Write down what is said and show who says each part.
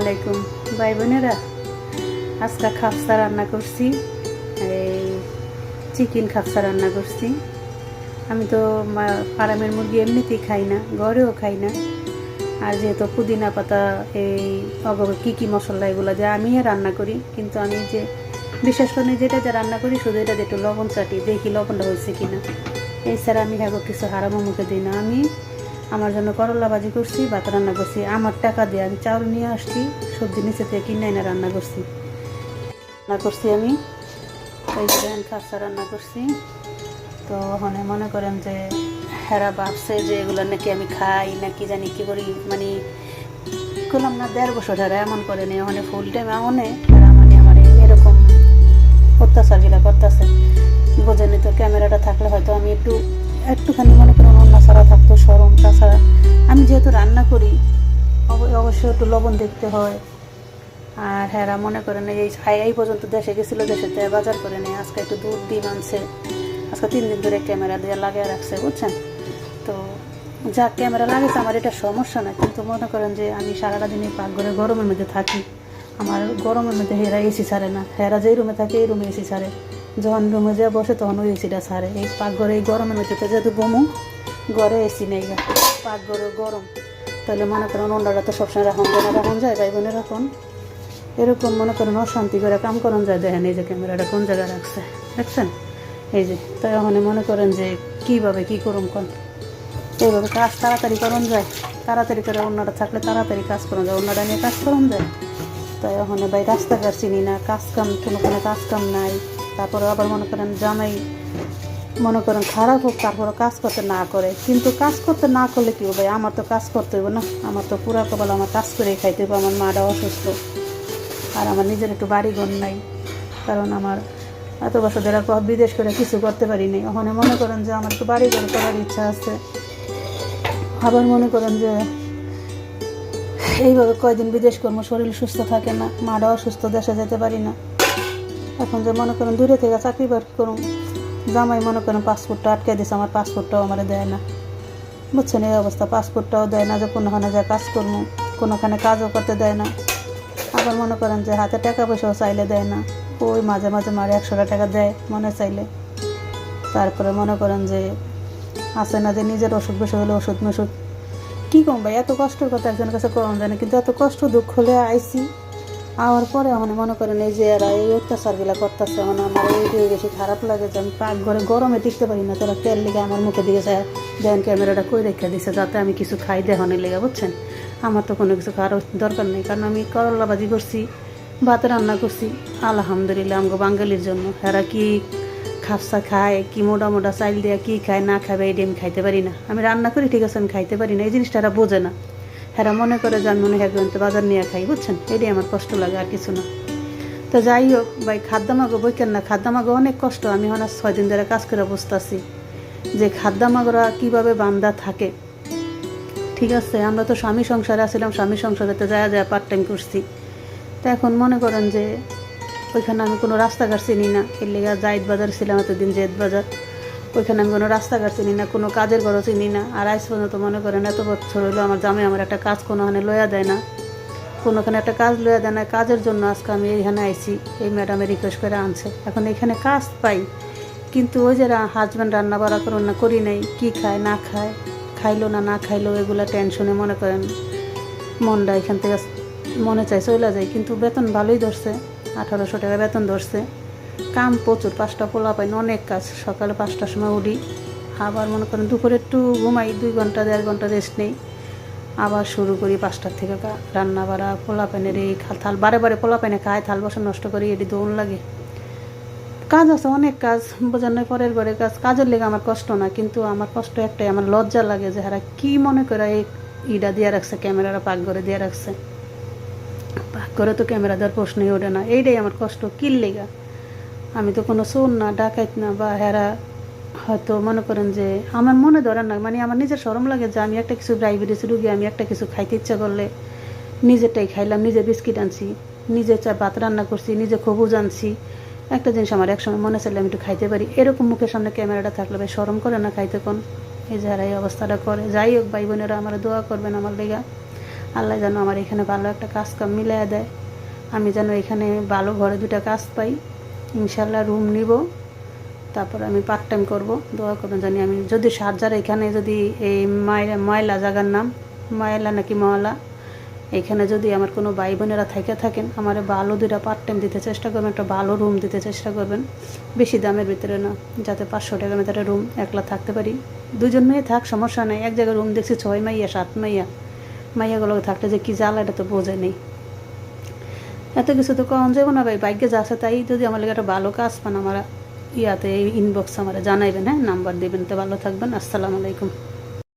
Speaker 1: আলাইকুম ভাই বোনেরা, আজকে খাপসা রান্না করছি, এই চিকেন খাপসা রান্না করছি। আমি তো ফার্মের মুরগি এমনিতেই খাই না, ঘরেও খাই না। আর যেহেতু পুদিনা পাতা, এই অগব কী কী মশলা এগুলো যে আমি রান্না করি, কিন্তু আমি যে বিশেষ করে যেটা যে রান্না করি, শুধু এটা যে একটু লবণ চাটি, দেখি লবণটা হয়েছে কিনা। এছাড়া আমি হ্যাঁ কিছু হারামো মুখে দিই না। আমি আমার জন্য করলা ভাজি করছি, ভাত রান্না করছি। আমার টাকা দিয়ে আমি চাউল নিয়ে আসছি, সবজি নিচে থেকে কিনে এনে রান্না করছি। রান্না করছি আমি। এই দেখেন খাসা রান্না করছি। তো ওখানে মনে করেন যে হেরা ভাবছে যে এগুলো নাকি আমি খাই, নাকি জানি কী করি মানে করলাম না, দেড় বছর হেরা এমন করে নি ওখানে ফুল টাইম এমনে হেরা মানে আমার এরকম অত্যাচারগুলা করতেছে। বোঝেনি তো, ক্যামেরাটা থাকলে হয়তো আমি একটু, একটুখানি মনে করেন অন্য ছাড়া থাকতো সরম, তাছাড়া আমি যেহেতু রান্না করি অবশ্যই একটু লবণ দেখতে হয়। আর হ্যাঁ মনে করেন এই, এই- পর্যন্ত দেশে গেছিল দেশেতে বাজার করে নেই। আজকে একটু দুধ ডিম আনছে। আজকে তিন দিন ধরে ক্যামেরা দিয়ে লাগিয়ে রাখছে, বুঝছেন? তো যা ক্যামেরা লাগেছে আমার এটা সমস্যা না কিন্তু মনে করেন যে আমি সারাটা দিন এই পাকঘরে গরমের মধ্যে থাকি। আমার গরমের মধ্যে হেরা এসি ছাড়ে না। হেরা যেই রুমে থাকে, এই রুমে এসি ছাড়ে। যখন রুমে যে বসে তখন ওই এসিটা ছাড়ে। এই পাকঘরে এই গরমের মধ্যে যেহেতু বমু, ঘরে এসি নেই পাকঘরে গরম। তাহলে মনে করেন অন্যরা তো সবসময় রাখুন বোনে রাখুন যায় ভাই বোনে রাখুন। এরকম মনে করেন অশান্তি করে কাম করেন যায়, দেখেন এই যে ক্যামেরাটা কোন জায়গায় রাখছে। দেখছেন? এই যে তাই ওখানে মনে করেন যে কীভাবে কী করুন কোন। এইভাবে কাজ তাড়াতাড়ি করুন যায়। তাড়াতাড়ি করে অন্যটা থাকলে তাড়াতাড়ি কাজ করুন যায় অন্যটা নিয়ে কাজ করুন যায়। তাই ওখানে ভাই রাস্তাঘাট চিনি না, কাজ কাম কোনো কোনো কাজ কাম নাই। তারপরে আবার মনে করেন জামাই মনে করেন খারাপ হোক, তারপরে কাজ করতে না করে। কিন্তু কাজ করতে না করলে কি হবে? আমার তো কাজ করতে হবে না। আমার তো পুরা কবল আমার কাজ করেই খাইতে হবে আমার মাটা অসুস্থ। আর আমার নিজের একটু বাড়ি ঘর নাই। কারণ আমার এত বছর ধরে বিদেশ করে কিছু করতে পারি পারিনি ওখানে মনে করেন যে আমার একটু বাড়ি ঘর করার ইচ্ছা আছে। আবার মনে করেন যে এইভাবে কয়দিন বিদেশ কর্ম, শরীর সুস্থ থাকে না। মারা অসুস্থ, দেশে যেতে পারি না। এখন যে মনে করেন দূরে থেকে চাকরি বাকরি করুন। জামাই মনে করেন পাসপোর্টটা আটকে দিছে, আমার পাসপোর্টটাও আমার দেয় না। বুঝছেন, এই অবস্থা, পাসপোর্টটাও দেয় না যে কোনোখানে যা কাজ করব, কোনোখানে কাজও করতে দেয় না। আবার মনে করেন যে হাতে টাকা পয়সাও চাইলে দেয় না। ওই মাঝে মাঝে মারে একশোটা টাকা দেয় মনে চাইলে। তারপরে মনে করেন যে আছে না যে নিজের অসুখ বেশি হলে ওষুধ মেষুধ কী কম ভাই, এত কষ্টের কথা একজনের কাছে কম যায় না, কিন্তু এত কষ্ট দুঃখ হলে আইসি। আওয়ার পরে মানে মনে করেন এই যে এরা এই অত্যাচারগুলা করতেছে। মানে আমার এইটাই বেশি খারাপ লাগে যে আমি পাক ঘরে গরমে টিকতে পারি না, তোরা তেল লেগে আমার মুখে দিকে যায়। দেন ক্যামেরাটা কই রেখে দিছে যাতে আমি কিছু খাই দেহনের লেগে, বুঝছেন? আমার তো কোনো কিছু খাওয়ার দরকার নেই, কারণ আমি করলা ভাজি করছি, ভাত রান্না করছি। আলহামদুলিল্লাহ, আমগো বাঙালির জন্য। এরা কি খাপসা খায়, কি মোটা মোটা চাইল দিয়ে কি খায়, না খাবে এইটা আমি খাইতে পারি না। আমি রান্না করি, ঠিক আছে, আমি খাইতে পারি না। এই জিনিসটা এরা বোঝে না। এরা মনে করে যে আমি মনে হয় একজনকে বাজার নিয়ে খাই, বুঝছেন? এটাই আমার কষ্ট লাগে আর কিছু না। তো যাই হোক, ভাই, খাদ্যামাগো বইকেন না, খাদ্যামাগো অনেক কষ্ট। আমি আজ ছয় দিন ধরে কাজ করে বসতে বসতেছি যে খাদ্যামাগরা কীভাবে বান্দা থাকে। ঠিক আছে, আমরা তো স্বামী সংসারে আসছিলাম স্বামী সংসারেতে যায় যায় পার্ট টাইম করছি। তো এখন মনে করেন যে ওইখানে আমি কোনো রাস্তাঘাট চিনি না। এর লেগে জাইদ বাজার ছিলাম এতদিন জেদ বাজার। ওইখানে আমি কোনো রাস্তাঘাট চিনি না, কোনো কাজের ঘরও চিনি না। আর আজ পর্যন্ত মনে করেন এত বছর হইল আমার জামাই আমার একটা কাজ কোনোখানে লয়া দেয় না। কোনোখানে একটা কাজ লয়া দেয় না, কাজের জন্য আজকে আমি এইখানে আইছি, এই ম্যাডামে রিকোয়েস্ট করে আনছে। এখন এখানে কাজ পাই, কিন্তু ওই যে হাজব্যান্ড রান্না বাড়া করুন না, করি নাই, কী খায়, না খায়, খাইলো না না খাইলো, এগুলো টেনশনে মনে করেন মনটা এখান থেকে মনে চাই চলে যায়, কিন্তু বেতন ভালোই ধরছে, আঠারোশো টাকা বেতন ধরছে। কাম প্রচুর, পাঁচটা পোলা পাইন অনেক কাজ। সকালে পাঁচটার সময় উঠি। আবার মনে করেন দুপুরে একটু ঘুমাই, দুই ঘণ্টা, দেড় ঘণ্টা রেস্ট নেই। আবার শুরু করি পাঁচটার থেকে রান্না বাড়া পোলা পাইনের এই থাল বারে বারে পোলা পাইনে খায় থাল বসে নষ্ট করি, এটি দৌড় লাগে। কাজ আছে, অনেক কাজ, বোঝার নয় পরের ঘরে কাজ। কাজের লেগে আমার কষ্ট না, কিন্তু আমার কষ্ট একটাই, আমার লজ্জা লাগে যে হারা কি মনে করে এই ইটা দিয়ে রাখছে ক্যামেরাটা পাক করে দিয়ে রাখছে। পাক করে তো ক্যামেরা দেওয়ার প্রশ্নই ওঠে না, এইটাই আমার কষ্ট, কিল লেগা। আমি তো কোনো শোন না ডাকাইত না বা হেরা হয়তো মনে করেন যে আমার মনে ধরেন না মানে আমার নিজের সরম লাগে যে আমি একটা কিছু ডায়াবেটিস রুগী, আমি একটা কিছু খাইতে ইচ্ছা করলে নিজেরটাই খাইলাম, নিজে বিস্কিট আনছি, নিজে চা ভাত রান্না করছি, নিজে খবুজ আনছি। একটা জিনিস আমার একসময় মনে চাইলে, আমি একটু খাইতে পারি। এরকম মুখের সামনে ক্যামেরাটা থাকলে ভাই সরম করে না খাইতে কোন? এই যারা এই অবস্থাটা করে। যাই হোক ভাই বোনেরা, আমার দোয়া করবেন আমার লেগা। আল্লাহ যেন আমার এখানে ভালো একটা কাজ কাম মিলিয়ে দেয়। আমি যেন এখানে ভালো ঘরে দুটা কাজ পাই। ইনশাল্লাহ রুম নিব। তারপর আমি পার্ট টাইম করব। দোয়া করবেন জানি আমি যদি সার্জার এখানে যদি এই ময়লা ময়লা জাগার নাম ময়লা নাকি ময়লা এখানে যদি আমার কোনো ভাই বোনেরা থেকে থাকেন, আমার ভালো দুটা পার্ট টাইম দিতে চেষ্টা করবেন, একটা ভালো রুম দিতে চেষ্টা করবেন। বেশি দামের ভিতরে না, যাতে পাঁচশো টাকার ভিতরে রুম একলা থাকতে পারি। দুজন মেয়ে থাক, সমস্যা নেই। এক জায়গায় রুম দেখছি ছয় মাইয়া, সাত মাইয়া। মাইয়াগুলো থাকতে যে কী জ্বালা এটা তো বোঝে নেই। এত কিছু তো কখন যাব না ভাই? বাইকে যা আছে তাই যদি আমার একটা ভালো কাজ পান, আমার ইয়াতে ইনবক্স আমার জানাইবেন হ্যাঁ? নাম্বার দিবেন, তো ভালো থাকবেন। আসসালামু আলাইকুম।